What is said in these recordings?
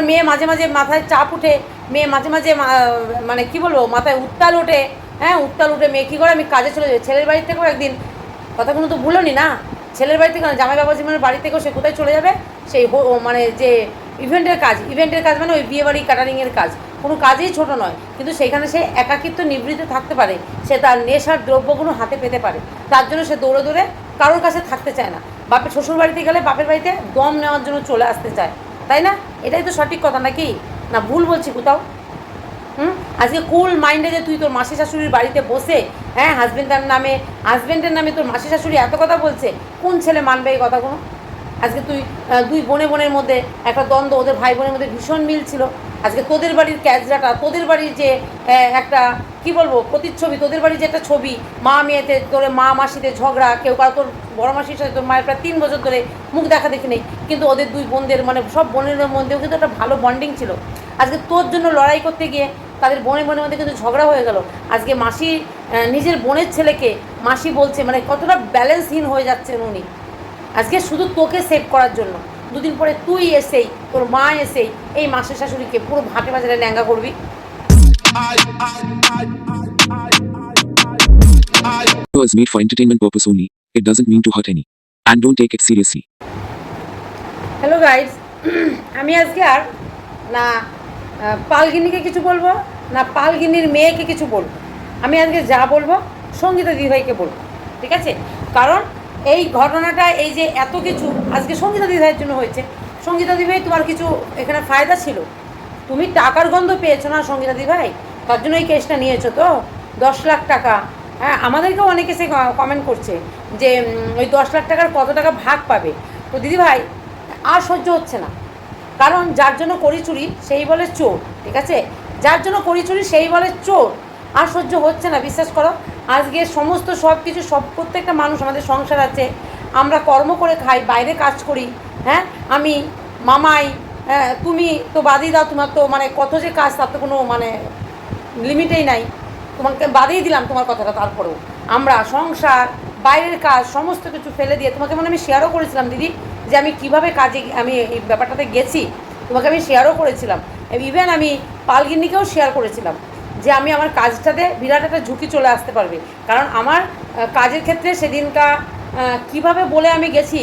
আবার মেয়ে মাঝে মাঝে মাথায় চাপ উঠে, মেয়ে মাঝে মাঝে মানে কি বলব, মাথায় উত্তাল ওঠে। হ্যাঁ উত্তাল উঠে মেয়ে কী করে? আমি কাজে চলে যাই। ছেলের বাড়ি থেকেও একদিন, কথাগুলো তো ভুলোনি না ছেলের বাড়ি থেকে জামাই বাবা জীবনের বাড়ি থেকেও সে কোথায় চলে যাবে? সেই মানে যে ইভেন্টের কাজ ইভেন্টের কাজ মানে ওই বিয়ে বাড়ি ক্যাটারিংয়ের কাজ। কোনো কাজেই ছোট নয়, কিন্তু সেখানে সে একাকিত্ব নিবৃত্ত থাকতে পারে। সে তার নেশার দ্রব্যগুলো হাতে পেতে পারে। তার জন্য সে দৌড়ে দৌড়ে কারোর কাছে থাকতে চায় না। বাপের শ্বশুর বাড়িতে গেলে বাপের বাড়িতে দম নেওয়ার জন্য চলে আসতে চায়। তাই না? এটাই তো সঠিক কথা নাকি? না, ভুল বলছি কোথাও। হুম? আজকে কুল মাইন্ডে যে তুই তোর মাসি শাশুড়ির বাড়িতে বসে হ্যাঁ হাজব্যান্ডের নামে হাজব্যান্ডের নামে তোর মাসি শাশুড়ি এত কথা বলছে, কোন ছেলে মানবে এই কথাগুলো আজকে তুই দুই বোনে বোনের মধ্যে একটা দ্বন্দ্ব, ওদের ভাই বোনের মধ্যে ভীষণ মিল ছিল। আজকে তোদের বাড়ির ক্যাজরাটা, তোদের বাড়ির যে একটা, কি বলব, প্রতিচ্ছবি, তোদের বাড়ির যে একটা ছবি, মা মেয়েতে তোর মা মাসিতে ঝগড়া, কেউ কারও, তোর বড় মাসির সাথে তোর মায়ের প্রায় তিন বছর ধরে মুখ দেখা দেখি নেই, কিন্তু ওদের দুই বোনদের মানে সব বোনের মধ্যেও কিন্তু একটা ভালো বন্ডিং ছিল। আজকে তোর জন্য লড়াই করতে গিয়ে তাদের বোনের বোনের মধ্যে কিন্তু ঝগড়া হয়ে গেল। আজকে মাসি নিজের বোনের ছেলেকে মাসি বলছে মানে কতটা ব্যালেন্সহীন হয়ে যাচ্ছেন উনি। আজকে শুধু তোকে সেভ করার জন্য। দুদিন পরে তুই এসেই তোর মা এসেই এই মাসের শাশুড়িকে পুরো ভাটে বাজারে ন্যাঙ্গা করবি was made for entertainment purpose only. It doesn't mean to hurt any. And don't take it seriously. Hello guys আমি আজকে আর না পালগিনিকে কিছু বলব না পালগিনির মেয়েকে কিছু বলব আমি আজকে যা বলব সঙ্গীতা দিদিভাইকে বলব ঠিক আছে কারণ এই ঘটনাটা, এই যে এত কিছু, আজকে সঙ্গীতা দিদিভাইয়ের জন্য হয়েছে। সঙ্গীতা দিদিভাই তোমার কিছু এখানে ফায়দা ছিল? তুমি টাকার গন্ধ পেয়েছ না সঙ্গীতা দিদিভাই তার জন্য এই কেসটা নিয়েছো তো? দশ লাখ টাকা। হ্যাঁ আমাদেরকেও অনেকে সে কমেন্ট করছে যে ওই দশ লাখ টাকার কত টাকা ভাগ পাবে? তো দিদিভাই আর সহ্য হচ্ছে না। কারণ যার জন্য করি চুরি সেই বলে চোর, ঠিক আছে? যার জন্য করি চুরি সেই বলে চোর। আর সহ্য হচ্ছে না, বিশ্বাস করো। আজকে সমস্ত সব কিছু সব প্রত্যেকটা মানুষ আমাদের সংসার আছে। আমরা কর্ম করে খাই, বাইরে কাজ করি হ্যাঁ? আমি, মামাই হ্যাঁ তুমি তো বাদই দাও, তোমার তো মানে কত যে কাজ, তার তো কোনো মানে লিমিটেই নাই। তোমাকে বাদিয়ে দিলাম তোমার কথাটা তারপরেও। আমরা সংসার, বাইরের কাজ, সমস্ত কিছু ফেলে দিয়ে, তোমাকে মানে আমি শেয়ারও করেছিলাম, দিদি, যে আমি কীভাবে কাজে আমি এই ব্যাপারটাতে গেছি, তোমাকে আমি শেয়ারও করেছিলাম। ইভেন আমি পালগিন্নিকেও শেয়ার করেছিলাম। যে আমি আমার কাজটাতে বিরাট একটা ঝুঁকি চলে আসতে পারবে। কারণ আমার কাজের ক্ষেত্রে সেদিনটা কীভাবে বলে আমি গেছি,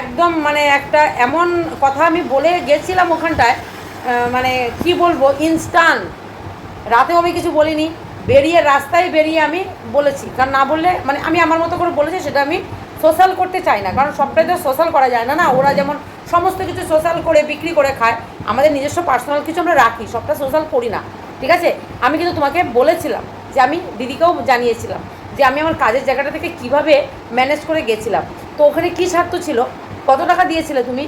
একদম মানে একটা এমন কথা আমি বলে গেছিলাম ওখানটায় মানে কি বলব ইনস্টান্ট রাতেও আমি কিছু বলিনি, বেরিয়ে, রাস্তায় বেরিয়ে আমি বলেছি। কারণ না বললে মানে আমি আমার মতো করে বলেছি, সেটা আমি সোশ্যাল করতে চাই না। কারণ সবটাই তো সোশ্যাল করা যায় না না? ওরা যেমন সমস্ত কিছু সোশ্যাল করে, বিক্রি করে খায়, আমাদের নিজস্ব পার্সোনাল কিছু আমরা রাখি, সবটা সোশ্যাল করি না। ঠিক আছে? আমি কিন্তু তোমাকে বলেছিলাম যে আমি দিদিকেও জানিয়েছিলাম যে আমি আমার কাজের জায়গাটা থেকে কীভাবে ম্যানেজ করে গেছিলাম। তো ওখানে কী স্বার্থ ছিল? কত টাকা দিয়েছিলে তুমি?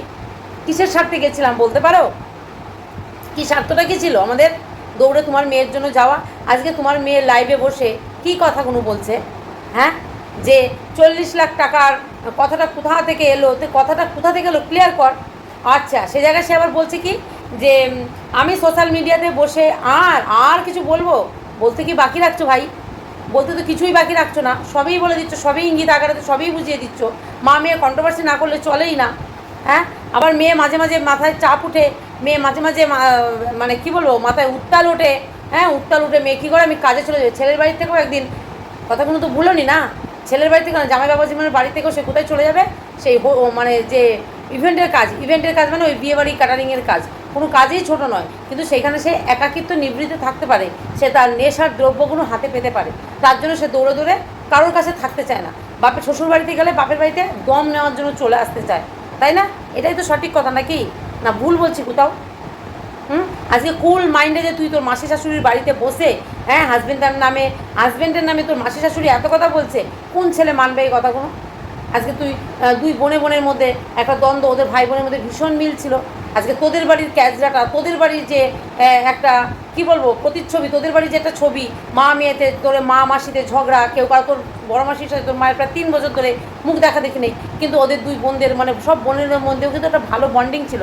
কিসের স্বার্থে গেছিলাম বলতে পারো? কি স্বার্থটা কী ছিল? আমাদের দৌড়ে তোমার মেয়ের জন্য যাওয়া, আজকে তোমার মেয়ে লাইভে বসে কি কথাগুলো বলছে? হ্যাঁ? যে চল্লিশ লাখ টাকার কথাটা কোথা থেকে এলো? তো কথাটা কোথা থেকে এলো? ক্লিয়ার কর। আচ্ছা সে জায়গায় সে আবার বলছে কি যে আমি সোশ্যাল মিডিয়াতে বসে আর আর কিছু বলব? বলতে কি বাকি রাখছো ভাই? বলতে তো কিছুই বাকি রাখছো না। সবই বলে দিচ্ছ, সবই ইঙ্গিত আকারে তো সবই বুঝিয়ে দিচ্ছ। মা মেয়ে কন্ট্রোভার্সি না করলে চলেই না। হ্যাঁ? আবার মেয়ে মাঝে মাঝে মাথায় চাপ উঠে, মেয়ে মাঝে মাঝে মানে কি বলব, মাথায় উত্তাল ওঠে। হ্যাঁ? উত্তাল উঠে, মেয়ে কী করে? আমি কাজে চলে যাই। ছেলের বাড়ি থেকেও একদিন কথা কথাগুলো তো ভুলোনি না? ছেলের বাড়ি থেকে জামাই বাবা জীবনের বাড়ি থেকেও সে কোথায় চলে যাবে? সেই মানে যে ইভেন্টের কাজ ইভেন্টের কাজ মানে ওই বিয়ে বাড়ি ক্যাটারিংয়ের কাজ। কোনো কাজেই ছোট নয়, কিন্তু সেখানে সে একাকিত্ব নিবৃত্তে থাকতে পারে, সে তার নেশার দ্রব্যগুলো হাতে পেতে পারে। তার জন্য সে দৌড়ে দৌড়ে কারোর কাছে থাকতে চায় না। বাপের শ্বশুর বাড়িতে গেলে বাপের বাড়িতে দম নেওয়ার জন্য চলে আসতে চায়। তাই না? এটাই তো সঠিক কথা নাকি? না, ভুল বলছি কোথাও? হুম? আজকে কুল মাইন্ডে যে তুই তোর মাসি শাশুড়ির বাড়িতে বসে হ্যাঁ হাজবেন্ডের নামে হাজবেন্ডের নামে তোর মাসি শাশুড়ি এত কথা বলছে, কোন ছেলে মানবে এই কথাগুলো? আজকে তুই দুই বোনে বোনের মধ্যে একটা দ্বন্দ্ব, ওদের ভাই বোনের মধ্যে ভীষণ মিল ছিল। আজকে তোদের বাড়ির ক্যাজরাটা, তোদের বাড়ির যে একটা, কি বলব, প্রতিচ্ছবি, তোদের বাড়ির যে একটা ছবি, মা মেয়েতে তোর মা মাসিতে ঝগড়া, কেউ কারও তোর বড় মাসির সাথে তোর মায়ের প্রায় তিন বছর ধরে মুখ দেখা দেখি নেই, কিন্তু ওদের দুই বোনদের মানে সব বোনের মধ্যেও কিন্তু একটা ভালো বন্ডিং ছিল।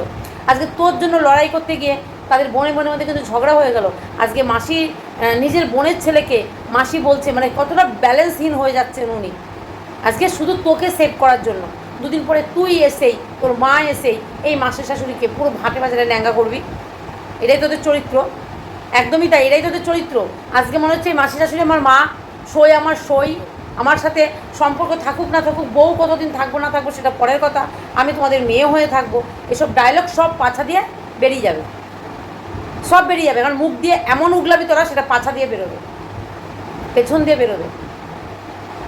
আজকে তোর জন্য লড়াই করতে গিয়ে তাদের বোনের বোনের মধ্যে কিন্তু ঝগড়া হয়ে গেল। আজকে মাসি নিজের বোনের ছেলেকে মাসি বলছে মানে কতটা ব্যালেন্সহীন হয়ে যাচ্ছেন উনি। আজকে শুধু তোকে সেভ করার জন্য। দুদিন পরে তুই এসেই, তোর মা এসেই, এই মাসের শাশুড়িকে পুরো ভাটে বাজারে ন্যাঙ্গা করবি। এটাই তোদের চরিত্র। একদমই তাই, এটাই তোদের চরিত্র। আজকে মনে হচ্ছে এই মাসি শাশুড়ি আমার মা, সই আমার সই। আমার সাথে সম্পর্ক থাকুক না থাকুক, বউ কতদিন থাকব না থাকব সেটা পরের কথা। আমি তোমাদের মেয়ে হয়ে থাকব। এসব ডায়লগ সব পাছা দিয়ে বেরিয়ে যাবে। সব বেরিয়ে যাবে। কারণ মুখ দিয়ে এমন উগলাবি তোরা, সেটা পাছা দিয়ে বেরোবে। পেছন দিয়ে বেরোবে।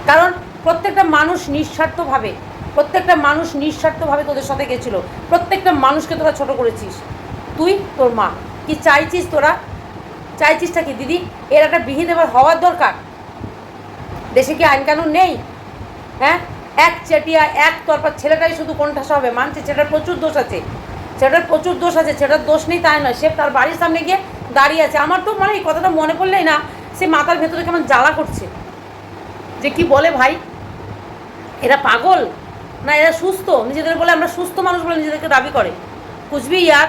কারণ প্রত্যেকটা মানুষ নিঃস্বার্থভাবে, প্রত্যেকটা মানুষ নিঃস্বার্থভাবে তোদের সাথে গেছিল। প্রত্যেকটা মানুষকে তোরা ছোট করেছিস। তুই, তোর মা। কি চাইছিস তোরা? চাইছিসটা কি, দিদি? এর একটা বিহিত এবার হওয়ার দরকার। দেশে কি আইন কানুন নেই? হ্যাঁ? এক চেটিয়া, এক তরফা ছেলেটাই শুধু কোনঠাসা হবে। মানছে ছেলেটার প্রচুর দোষ আছে। ছেলেটার প্রচুর দোষ আছে, ছেলেটার দোষ নেই তাই নয়। সে তার বাড়ির সামনে গিয়ে দাঁড়িয়ে আছে। আমার তো মানে এই কথাটা মনে পড়লেই না, সে মাথার ভেতরে কেমন জ্বালা করছে। যে কি বলে ভাই? পাগল? না, এরা সুস্থ। নিজেদের বলে আমরা সুস্থ মানুষ বলে নিজেদেরকে দাবি করে। কুচবি ইয়ার?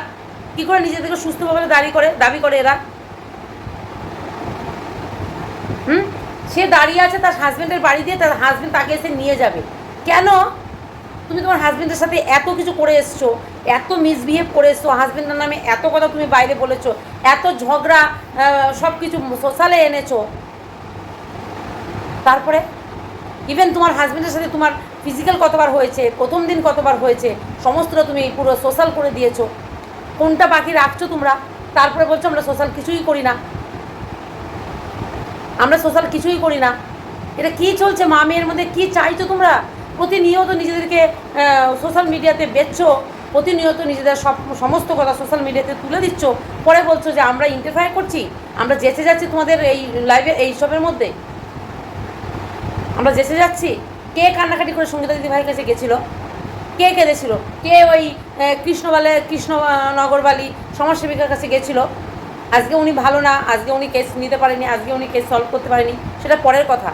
কী করে নিজেদেরকে সুস্থভাবে দাবি করে দাবি করে এরা? হুম? সে দাঁড়িয়ে আছে তার হাজব্যান্ডের বাড়ি দিয়ে, তার হাজব্যান্ড তাকে এসে নিয়ে যাবে। কেন? তুমি তোমার হাজব্যান্ডের সাথে এত কিছু করে এসছো, এত মিসবিহেভ করে এসছো হাজব্যান্ডের নামে এত কথা তুমি বাইরে বলেছ, এত ঝগড়া সব কিছু সোশ্যালে এনেছো। তারপরে? ইভেন তোমার হাজব্যান্ডের সাথে তোমার ফিজিক্যাল কতবার হয়েছে, প্রথম দিন কতবার হয়েছে, সমস্তটা তুমি পুরো সোশ্যাল করে দিয়েছ। কোনটা বাকি রাখছো তোমরা? তারপরে বলছো আমরা সোশ্যাল কিছুই করি না। আমরা সোশ্যাল কিছুই করি না। এটা কি চলছে? মা মেয়ের মধ্যে কি চাইছো তোমরা? প্রতিনিয়ত নিজেদেরকে সোশ্যাল মিডিয়াতে বেচছো, প্রতিনিয়ত নিজেদের সব, সমস্ত কথা সোশ্যাল মিডিয়াতে তুলে দিচ্ছ। পরে বলছো যে আমরা ইন্টারফায়ার করছি, আমরা যেচে যাচ্ছি তোমাদের এই লাইভে এই সবের মধ্যে। আমরা যেচে যাচ্ছি। কে কান্নাকাটি করে সঙ্গীতা দিদি ভাইয়ের কাছে গেছিল? কে কেঁদেছিল? কে ওই কৃষ্ণবালে, কৃষ্ণনগরবালি সমাজসেবিকার কাছে গেছিল? আজকে উনি ভালো না, আজকে উনি কেস নিতে পারেনি, আজকে উনি কেস সলভ করতে পারেনি, সেটা পরের কথা।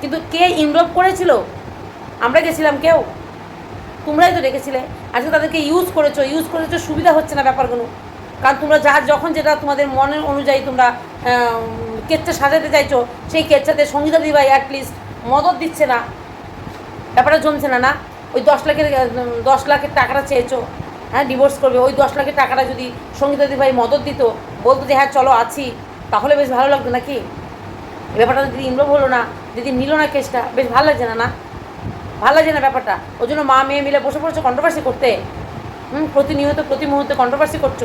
কিন্তু কে ইনভলভ করেছিল? আমরা গেছিলাম কেউ? তোমরাই তো ডেকেছিলে। আজকে তাদেরকে ইউজ করেছ ইউজ করেছ, সুবিধা হচ্ছে না ব্যাপারগুলো। কারণ তোমরা যা, যখন যেটা তোমাদের মনের অনুযায়ী তোমরা কেচ্চা সাজাতে চাইছো, সেই কেচ্চাতে সঙ্গীতা দিবাই অ্যাটলিস্ট মদত দিচ্ছে না। ব্যাপারটা জমছে না না? ওই দশ লাখের দশ লাখের টাকাটা চেয়েছো হ্যাঁ ডিভোর্স করবে। ওই দশ লাখের টাকাটা যদি সঙ্গীতা দিভাই মদত দিত, বলতো যে হ্যাঁ চলো, আছি। তাহলে বেশ ভালো লাগতো নাকি? ব্যাপারটা যদি ইনভলভ হলো না, যদি নিল না কেসটা বেশ ভালো লাগছে না না? ভালো লাগছে না ব্যাপারটা? ওই জন্য মা, মেয়ে মিলে বসে পড়েছো কন্ট্রোভার্সি করতে? হুম, প্রতিনিয়ত প্রতি মুহূর্তে কন্ট্রোভার্সি করছ।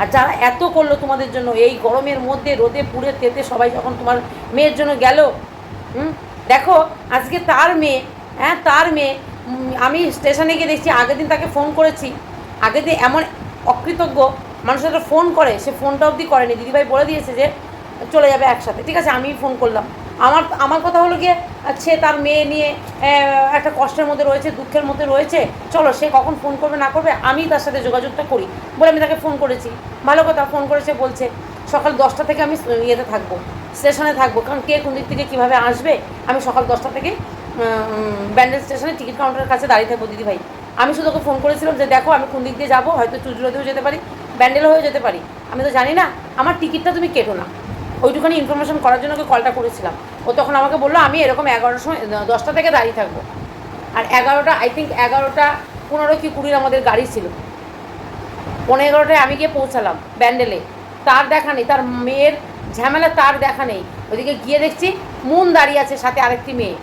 আর যারা এত করল তোমাদের জন্য, এই গরমের মধ্যে, রোদে, পুড়ে, তেতে সবাই যখন তোমার মেয়ের জন্য গেল, হুম দেখো, আজকে তার মেয়ে হ্যাঁ তার মেয়ে আমি স্টেশনে গিয়ে দেখছি, আগের দিন তাকে ফোন করেছি। আগের দিন এমন অকৃতজ্ঞ মানুষ একটা ফোন করে, সে ফোনটা অবধি করেনি। দিদিভাই বলে দিয়েছে যে, চলে যাবে একসাথে। ঠিক আছে আমি ফোন করলাম। আমার আমার কথা হলো গিয়ে, সে তার মেয়ে নিয়ে একটা কষ্টের মধ্যে রয়েছে, দুঃখের মধ্যে রয়েছে। চলো, সে কখন ফোন করবে, না করবে, আমি তার সাথে যোগাযোগটা করি। বলে আমি তাকে ফোন করেছি। ভালো কথা ফোন করেছে, বলছে, সকাল দশটা থেকে আমি ইয়েতে থাকব। স্টেশনে থাকব। কারণ কে কোন দিক থেকে কীভাবে আসবে? আমি সকাল দশটা থেকে ব্যান্ডেল স্টেশনে টিকিট কাউন্টারের কাছে দাঁড়িয়ে থাকব, দিদি ভাই। আমি শুধু ওকে ফোন করেছিলাম যে, দেখো, আমি কোন দিক দিয়ে যাব? হয়তো চুজুরোতেও যেতে পারি ব্যান্ডেল হয়েও যেতে পারি। আমি তো জানি না, আমার টিকিটটা তুমি কেটো না। ওইটুখানি ইনফরমেশন করার জন্য ওকে কলটা করেছিলাম। ও তখন আমাকে বলল, আমি এরকম এগারোটার সময় দশটা থেকে দাঁড়িয়ে থাকব। আর এগারোটা আই থিঙ্ক এগারোটা পনেরো কি কুড়ির আমাদের গাড়ি ছিল। পনেরো এগারোটায় আমি গিয়ে পৌঁছালাম ব্যান্ডেলে। তার দেখা নেই, তার মেয়ের ঝামেলা তার দেখা নেই। ওইদিকে গিয়ে দেখছি মুন দাঁড়িয়ে আছে সাথে আরেকটি মেয়ে।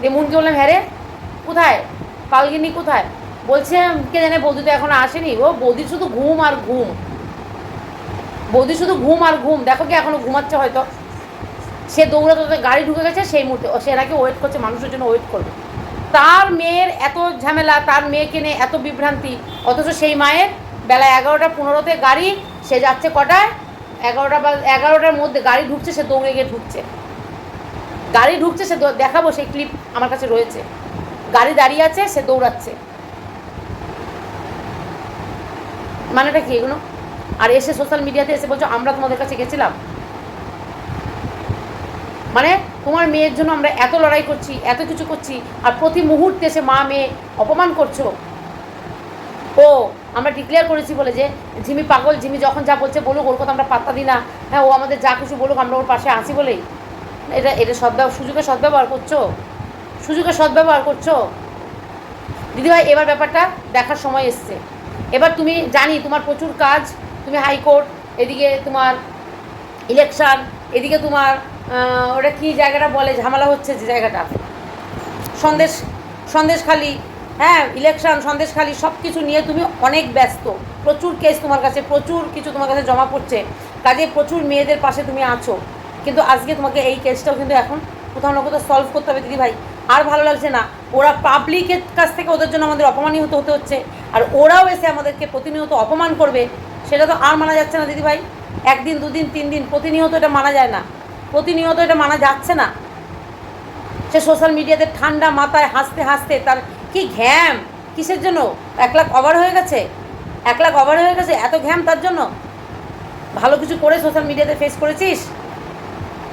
দিয়ে মুনকে বললাম হ্যাঁ রে, কোথায়? পালগিনি কোথায়? বলছে, কে জানে, বৌদি তো এখনও আসেনি। ও, বৌদি শুধু ঘুম আর ঘুম। বৌদি শুধু ঘুম আর ঘুম। দেখো কি এখনও ঘুমাচ্ছে হয়তো। সে দৌড়াতে দৌড়াতে গাড়ি ঢুকে গেছে, সেই মুহূর্তে ও, সে নাকি ওয়েট করছে, মানুষের জন্য ওয়েট করবে। তার মেয়ের এত ঝামেলা, তার মেয়েকে নিয়ে এত বিভ্রান্তি, অথচ সেই মায়ের বেলা এগারোটা পনেরোতে গাড়ি, সে যাচ্ছে কটায়? এগারোটা বা এগারোটার মধ্যে গাড়ি ঢুকছে, সে দৌড়ে গিয়ে ঢুকছে। গাড়ি ঢুকছে, সে দেখাবো, সেই ক্লিপ আমার কাছে রয়েছে। গাড়ি দাঁড়িয়ে আছে, সে দৌড়াচ্ছে। মানেটা কি এগুলো? আর এসে সোশ্যাল মিডিয়াতে এসে বলছো, আমরা তোমাদের কাছে গেছিলাম? মানে তোমার মেয়ের জন্য আমরা এত লড়াই করছি, এত কিছু করছি, আর প্রতি মুহূর্তে সে মা মেয়ে অপমান করছ। ও আমরা ডিক্লেয়ার করেছি বলে যে ঝিমি পাগল ঝিমি যখন যা বলছে বলুক, ওর কথা আমরা পাত্তা দিই না। হ্যাঁ ও আমাদের যা কিছু বলুক, আমরা ওর পাশে আছি বলেই। এটা এটা সদ্ব্যবহার সুযোগে সদ্ব্যবহার করছ? সুযোগে সদ্ব্যবহার করছ? দিদিভাই, এবার ব্যাপারটা দেখার সময় এসছে। এবার তুমি জানি, তোমার প্রচুর কাজ, তুমি হাইকোর্ট এদিকে তোমার ইলেকশান এদিকে তোমার ওটা কি জায়গাটা বলে? ঝামেলা হচ্ছে যে জায়গাটা। সন্দেশ সন্দেশখালি হ্যাঁ ইলেকশন সন্দেশখালি সব কিছু নিয়ে তুমি অনেক ব্যস্ত। প্রচুর কেস তোমার কাছে, প্রচুর কিছু তোমার কাছে জমা পড়ছে। কাজে প্রচুর মেয়েদের পাশে তুমি আছো। কিন্তু আজকে তোমাকে এই কেসটাও কিন্তু এখন কোথাও না কোথাও সলভ করতে হবে। দিদি ভাই, আর ভালো লাগছে না। ওরা পাবলিকের কাছ থেকে ওদের জন্য আমাদের অপমানিত হতে হচ্ছে। আর ওরাও এসে আমাদেরকে প্রতিনিয়ত অপমান করবে। সেটা তো আর মানা যাচ্ছে না দিদি ভাই। একদিন, দুদিন, তিন দিন প্রতিনিয়ত এটা মানা যায় না। প্রতিনিয়ত এটা মানা যাচ্ছে না। সে সোশ্যাল মিডিয়াতে ঠান্ডা মাথায় হাসতে হাসতে তার কি ঘ্যাম? কিসের জন্য? এক লাখ ওভার হয়ে গেছে? এক লাখ ওভার হয়ে গেছে? এত ঘ্যাম তার জন্য? ভালো কিছু করে সোশ্যাল মিডিয়াতে ফেস করেছিস?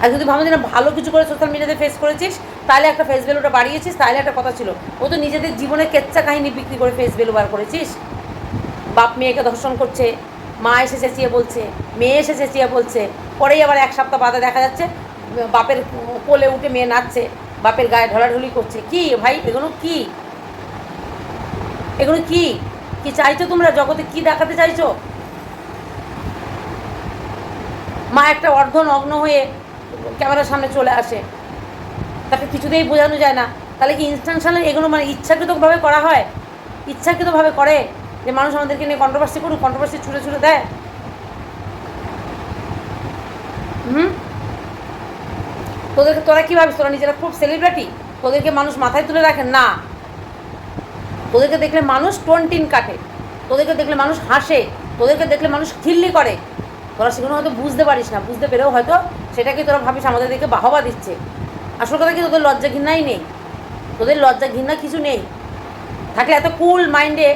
আর যদি ভাবো না, ভালো কিছু করে সোশ্যাল মিডিয়াতে ফেস করেছিস, তাহলে একটা ফেস ভ্যালুটা বাড়িয়েছিস, তাহলে একটা কথা ছিল। ও তো নিজেদের জীবনের কেচ্চা কাহিনী বিক্রি করে ফেস ভ্যালু বার করেছিস। বাপ মেয়েকে ধর্ষণ করছে, মা এসে চেঁচিয়ে বলছে, মেয়ে এসে চেঁচিয়ে বলছে। পরেই আবার এক সপ্তাহ বাদে দেখা যাচ্ছে, বাপের কোলে উঠে মেয়ে নাচছে, বাপের গায়ে ঢলাঢলি করছে। কি ভাই, এগুলো কি? এগুলো কি? কি চাইছো তোমরা? জগতে কি দেখাতে চাইছো? মা একটা অর্ধ নগ্ন হয়ে ক্যামেরার সামনে চলে আসে। তাকে কিছুতেই বোঝানো যায় না। তাহলে কি ইনস্টানশনাল এগুলো মানে ইচ্ছাকৃতভাবে করা হয়? ইচ্ছাকৃতভাবে করে? যে মানুষ আমাদেরকে নিয়ে কন্ট্রোভার্সি করুক কন্ট্রোভার্সি ছুড়ে ছুড়ে দেয়? হুম? তোদেরকে তোরা কী ভাবিস? তোরা নিজেরা খুব সেলিব্রিটি তোদেরকে মানুষ মাথায় তুলে রাখে? না। তোদেরকে দেখলে মানুষ টোনটিন কাটে, তোদেরকে দেখলে মানুষ হাসে, তোদেরকে দেখলে মানুষ খিল্লি করে। তোরা সেগুলো হয়তো বুঝতে পারিস না, বুঝতে পেরেও হয়তো সেটাকে তোরা ভাবিস, আমাদের দেখে বাহবা দিচ্ছে। আসল কথা কি, তোদের লজ্জা ঘৃণাই নেই, তোদের লজ্জা ঘৃণা কিছু নেই। থাকলে এত কুল মাইন্ডে,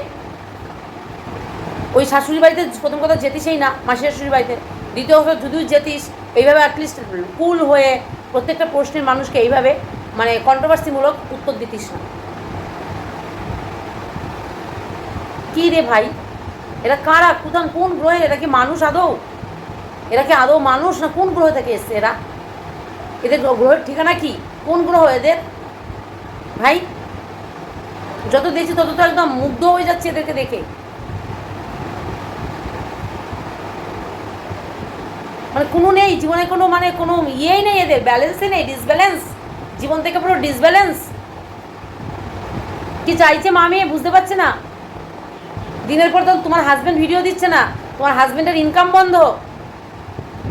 ওই শাশুড়ি বাড়িতে প্রথম কথা যেতিসই না, মাসি শাশুড়ি বাড়িতে, দ্বিতীয় কথা যদিও যেতিস, এইভাবে অ্যাটলিস্ট কুল হয়ে প্রত্যেকটা প্রশ্নের মানুষকে এইভাবে মানে কন্ট্রোভার্সিমূলক উত্তর দিতিস না। কী রে ভাই? এরা কারা? কোথাও কোন গ্রহে এরা কি মানুষ আদৌ? এরা কি আদৌ মানুষ না কোন গ্রহ থেকে এসছে এরা? এদের গ্রহের ঠিকানা কি? কোন গ্রহ এদের? ভাই, যত দেখছি তত তো একদম মুগ্ধ হয়ে যাচ্ছে এদেরকে দেখে। মানে কোনো নেই, জীবনে কোনো মানে কোনো ইয়েই নেই এদের ব্যালেন্সই নেই ডিসব্যালেন্স জীবন থেকে পুরো ডিসব্যালেন্স কি চাইছে মা মেয়ে বুঝতে পারছে না। দিনের পর তো তোমার হাজব্যান্ড ভিডিও দিচ্ছে না। তোমার হাজব্যান্ডের ইনকাম বন্ধ।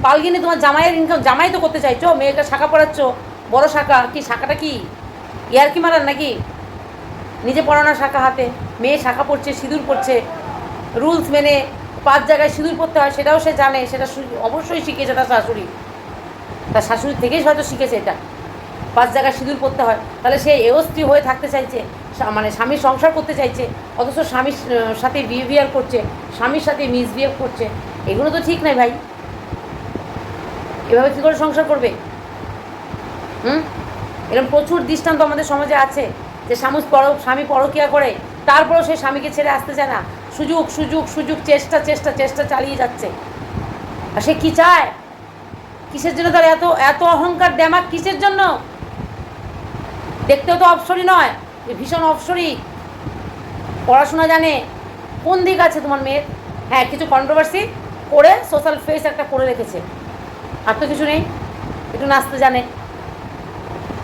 পালগিনি, তোমার জামাইয়ের ইনকাম জামাই তো করতে চাইছো মেয়েকে শাখা পড়াচ্ছ। বড় শাখা, কি শাখাটা কি? ইয়ার কি মারার নাকি? নিজে পড়ানো শাখা হাতে। মেয়ে শাখা পড়ছে, সিঁদুর পড়ছে। রুলস মেনে পাঁচ জায়গায় সিঁদুর পড়তে হয়, সেটাও সে জানে। সেটা অবশ্যই শিখেছে তার শাশুড়ি। তার শাশুড়ি থেকেই হয়তো শিখেছে এটা। পাঁচ জায়গায় সিঁদুর পড়তে হয়। তাহলে সে এও স্ত্রী হয়ে থাকতে চাইছে। মানে স্বামীর সংসার করতে চাইছে, অথচ স্বামীর সাথে বিহেভিয়ার করছে, স্বামীর সাথে মিসবিহেভ করছে, এগুলো তো ঠিক নাই ভাই। এভাবে কী করে সংসার করবে? হুম? এরকম প্রচুর দৃষ্টান্ত আমাদের সমাজে আছে, যে স্বামী পর স্বামী পরকিয়া করে, তারপরেও সে স্বামীকে ছেড়ে আসতে চায় না। সুযোগ সুযোগ সুযোগ, চেষ্টা চেষ্টা চেষ্টা চালিয়ে যাচ্ছে। আর সে কী চায়? কিসের জন্য তার এত এত অহংকার দেমাক কিসের জন্য? দেখতেও তো অপসরই নয়। ভীষণ অপসরই পড়াশোনা জানে। কোন দিক আছে তোমার মেয়ের? হ্যাঁ কিছু কন্ট্রোভার্সি করে সোশ্যাল ফেস একটা করে রেখেছে। আর তো কিছু নেই। একটু নাচতে জানে।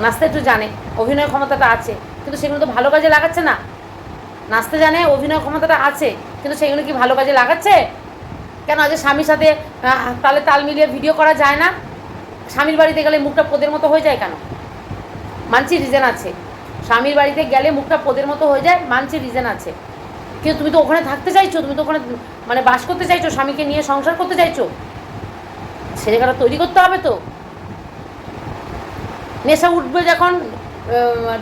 নাচতে একটু জানে। অভিনয় ক্ষমতাটা আছে। কিন্তু সেগুলো তো ভালো কাজে লাগাচ্ছে না। নাচতে জানে, অভিনয় ক্ষমতাটা আছে। কিন্তু সেগুলো কি ভালো কাজে লাগাচ্ছে? কেন আজ স্বামীর সাথে তালে তাল মিলিয়ে ভিডিও করা যায় না? স্বামীর বাড়িতে গেলে মুখটা পোদের মতো হয়ে যায় কেন? মানছি রিজন আছে। স্বামীর বাড়িতে গেলে মুখটা পোদের মতো হয়ে যায়, মানছি রিজন আছে। কিন্তু তুমি তো ওখানে থাকতে চাইছো, তুমি তো ওখানে মানে বাস করতে চাইছো, স্বামীকে নিয়ে সংসার করতে চাইছো। জায়গাটা তৈরি করতে হবে তো। নেশা উঠবে যখন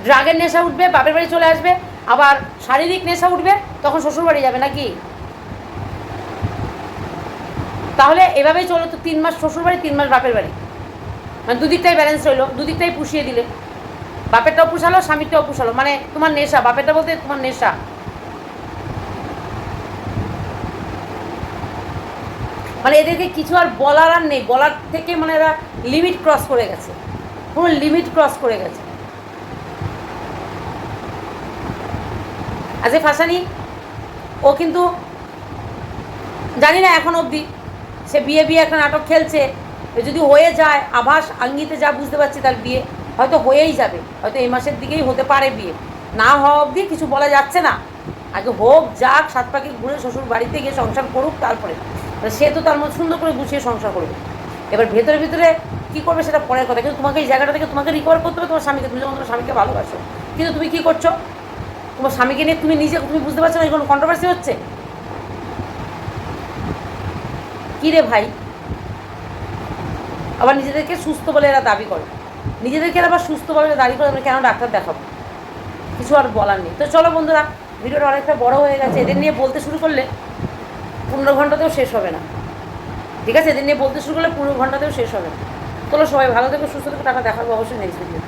ড্রাগের নেশা উঠবে, বাপের বাড়ি চলে আসবে, আবার শারীরিক নেশা উঠবে, তখন শ্বশুর বাড়ি যাবে নাকি? তাহলে এভাবেই চলো তো তিন মাস শ্বশুর বাড়ি তিন মাস বাপের বাড়ি। মানে দুদিকটাই ব্যালেন্স রইল, দুদিকটাই পুষিয়ে দিলে। বাপেরটাও পুষালো, স্বামীরটাও পুষালো। মানে তোমার নেশা, বাপেরটা বলতে তোমার নেশা। মানে এদেরকে কিছু আর বলার আর নেই। বলার থেকে মানে এরা লিমিট ক্রস করে গেছে। পুরো লিমিট ক্রস করে গেছে। আজকে ফাঁসানি, ও কিন্তু জানি না এখন অবধি। সে বিয়ে বিয়ে একটা নাটক খেলছে। যদি হয়ে যায়, আভাস আঙ্গিতে যা বুঝতে পারছি তার বিয়ে। হয়তো হয়েই যাবে, হয়তো এই মাসের দিকেই হতে পারে বিয়ে। না হওয়া অবধি কিছু বলা যাচ্ছে না। আগে হোক, যাক, সাত পাখি ঘুরে শ্বশুর বাড়িতে গিয়ে সংসার করুক, তারপরে। সে তো তার মধ্যে সুন্দর করে গুছিয়ে সংসার করবে। এবার ভেতরে ভিতরে কী করবে সেটা পরের কথা। কিন্তু তোমাকে এই জায়গাটা থেকে তোমাকে রিকভার করতে হবে, তোমার স্বামীকে। তুমি যখন তোমার স্বামীকে ভালোবাসো, কিন্তু তুমি কী করছ? তোমার স্বামীকে নিয়ে তুমি নিজে, তুমি বুঝতে পারছ না কোনো কন্ট্রোভার্সি হচ্ছে? কী রে ভাই? আবার নিজেদেরকে সুস্থ বলে এরা দাবি করে। নিজেদেরকে আবার সুস্থভাবে দাঁড়িয়ে করে আমরা কেন ডাক্তার দেখাবো? কিছু আর বলার নেই। তো চলো বন্ধুরা, ভিডিওটা অনেকটা বড় হয়ে গেছে। এদের নিয়ে বলতে শুরু করলে পনেরো ঘন্টাতেও শেষ হবে না। ঠিক আছে? এদের নিয়ে বলতে শুরু করলে পনেরো ঘন্টাতেও শেষ হবে না। চলো সবাই ভালো থেকো, সুস্থ থেকো টাকা দেখাবো অবশ্যই নেক্সট ভিডিও